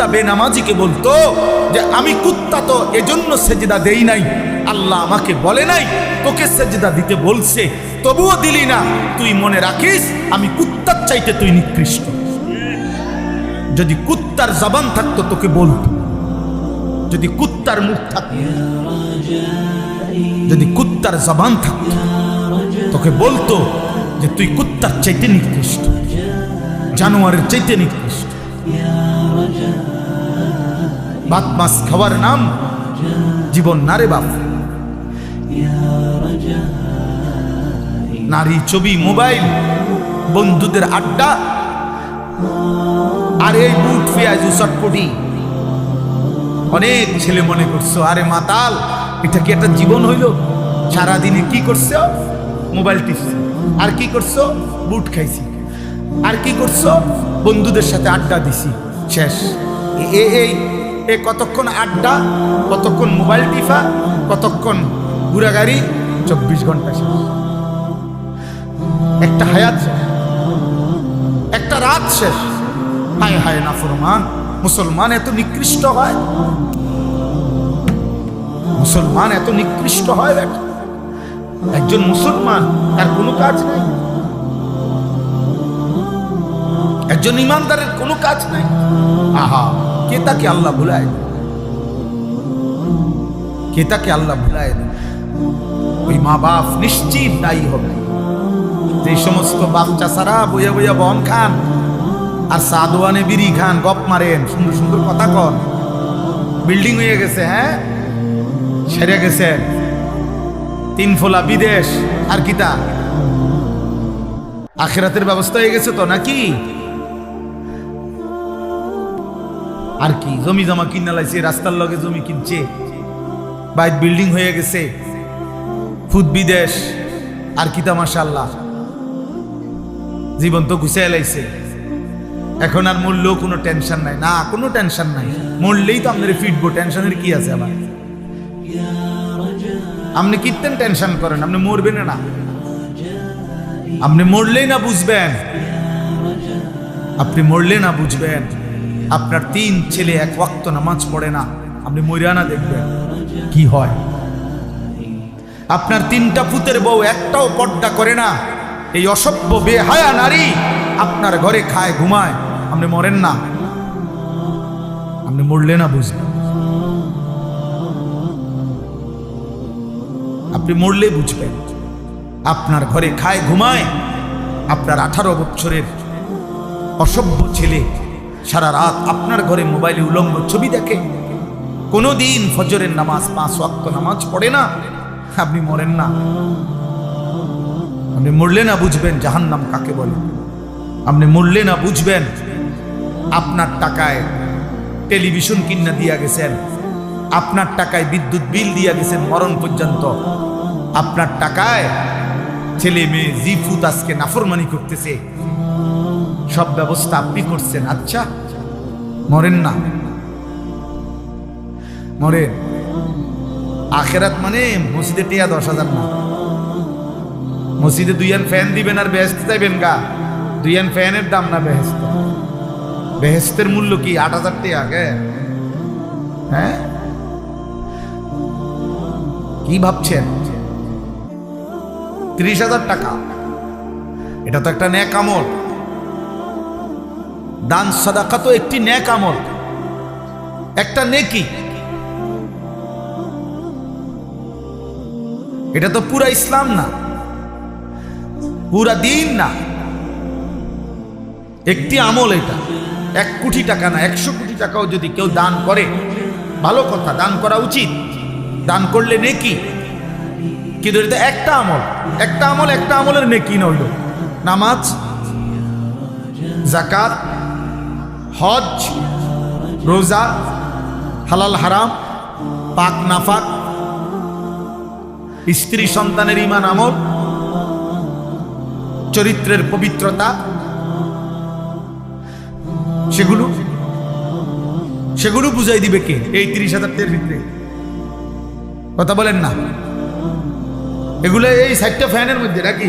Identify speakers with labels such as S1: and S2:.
S1: কুত্তা বেনামাজিকে বলতো যে, আমি কুত্তা তো এজন্য সেজদা দেই নাই। আল্লাহ আমাকে বলে নাই, তোকে সেজদা দিতে বলছে। তবুও দিলি না। তুই মনে রাখিস, আমি কুত্তার চাইতে তুই নিকৃষ্ট। যদি কুত্তার জবান থাকতো, তোকে বলতো। যদি কুত্তার মুখ থাকতো, যদি কুত্তার জবান থাকতো, তোকে বলতো যে, তুই কুত্তার চাইতে নিকৃষ্ট। জানোয়ারের চাইতে নিকৃষ্ট। ভাত মাছ খাওয়ার নাম জীবন নারে বাপ। নারী ছবি, মোবাইল, বন্ধুদের আড্ডা, আর এই বুট পেঁয়াজ চটপটি। অনেক ছেলে মনে করছ, আরে মাতাল এটা কি একটা জীবন হইল? সারাদিনে কি করছ? মোবাইল টিপছি। আর কি করছ? বুট খাইছি। আর কি করছ? বন্ধুদের সাথে আড্ডা দিছি। শেষ। এ- এই, এ কতক্ষণ আড্ডা? কতক্ষণ মোবাইল টিফা কতক্ষণ ঘুরাগাড়ি চব্বিশ ঘণ্টা শেষ। একটা হায়াত একটা রাত শেষ। হায় হায় না ফরমান মুসলমান এত নিকৃষ্ট হয়? মুসলমান এত নিকৃষ্ট হয় একজন মুসলমান, তার কোনো কাজ নেই। একজন ইমানদারের কোনো কাজ নেই। আহা, কে তাকে আল্লাহ ভুলায়? কে তাকে আল্লাহ ভুলায়? ওই মা বাপ নিশ্চিত দায়ী হবে। যে সমস্ত বাচ্চা সারা বইয়া বইয়া বন খান, আর সাদওয়ানে বিড়ি খান, গপ মারেন, সুন্দর সুন্দর কথা কন। বিল্ডিং হয়ে গেছে হ্যাঁ? সেরে গেছে। তিন ফোলা বিদেশ, আর কিতা আখেরাতের ব্যবস্থা হয়ে গেছে তো নাকি? আর কি? জমি জমা কিনা লাইছে, রাস্তার লগে জমি কিনছে। বাইত বিল্ডিং হয়ে গেছে। ফুদ বিদেশ। আর কিতা মাশাল্লাহ জীবন তো ঘুষে লাইছে। এখন আর মরলেও কোনো টেনশন নাই। না, কোনো টেনশন নাই। মরলেই তো আপনার ফিটবো। টেনশনের কি আছে আবার? আপনি কীর্তেন টেনশন করেন? আপনি মরবেন না। আপনি মরলেই না বুঝবেন। আপনি মরলে না বুঝবেন। আপনার তিন ছেলে এক ওয়াক্ত নামাজ পড়ে না, আপনি মরিয়া না দেখবেন। কি হয়? আপনার তিনটা পুতের বউ একটাও পর্দা করে না, এই অসভ্য, বেহায়া নারী আপনার ঘরে খায়, ঘুমায়, আপনি মরেন না। আপনি মরলে না বুঝবেন। আপনি মরলে বুঝবেন। আপনার ঘরে খায়, ঘুমায়, আপনার আঠারো বছরের অসভ্য ছেলে সারা রাত আপনার ঘরে মোবাইলে উলঙ্গ ছবি দেখে। কোনো দিন ফজরের নামাজ পাঁচ ওয়াক্ত নামাজ পড়ে না। আপনি মরেন না। আপনি মরলে না বুঝবেন জাহান্নাম কাকে বলে। আপনি মরলে না বুঝবেন আপনার টাকায় টেলিভিশন কিনা দিয়া গেছেন। আপনার টাকায় বিদ্যুৎ বিল দিয়া গেছেন মরণ পর্যন্ত। আপনার টাকায় ছেলে মেয়ে জিফুত আজকে নাফরমানি করতেছে। সব ব্যবস্থা আপনি করছেন। আচ্ছা মরেন না। মরেন। আখেরাত মানে মসজিদে টিয়া দশ হাজার না। মসজিদে দুইয়ান ফ্যান দিবেন আর বেহেস্ত চাইবেন গা। দুইয়ান ফ্যানের দাম না বেহেস্ত বেহেস্তের মূল্য কি? আট হাজার গে হ্যাঁ? কি ভাবছেন? ত্রিশ হাজার টাকা। এটা তো একটা ন্যাক আমল। দান সাদাকা তো একটি ন্যাক আমল। একটা নেকি। এটা তো পুরা ইসলাম না। পুরা দিন না। একটি আমল এটা। এক কোটি টাকা না, একশো কোটি টাকাও যদি কেউ দান করে, ভালো কথা, দান করা উচিত। দান করলে নেকি। কিন্তু এটা একটা আমল। একটা আমল, একটা আমলের নেকি নইল। নামাজ জাকাত হজ, রোজা, হালাল হারাম, পাক নাফাক, স্ত্রী সন্তানের ইমান আমল, চরিত্রের পবিত্রতা, সেগুলো সেগুলো বুঝাই দিবে কে? এই তিরিশ হাজার ভিতরে। কথা বলেন না। এগুলো এই সাইডটা ফ্যানের মধ্যে নাকি?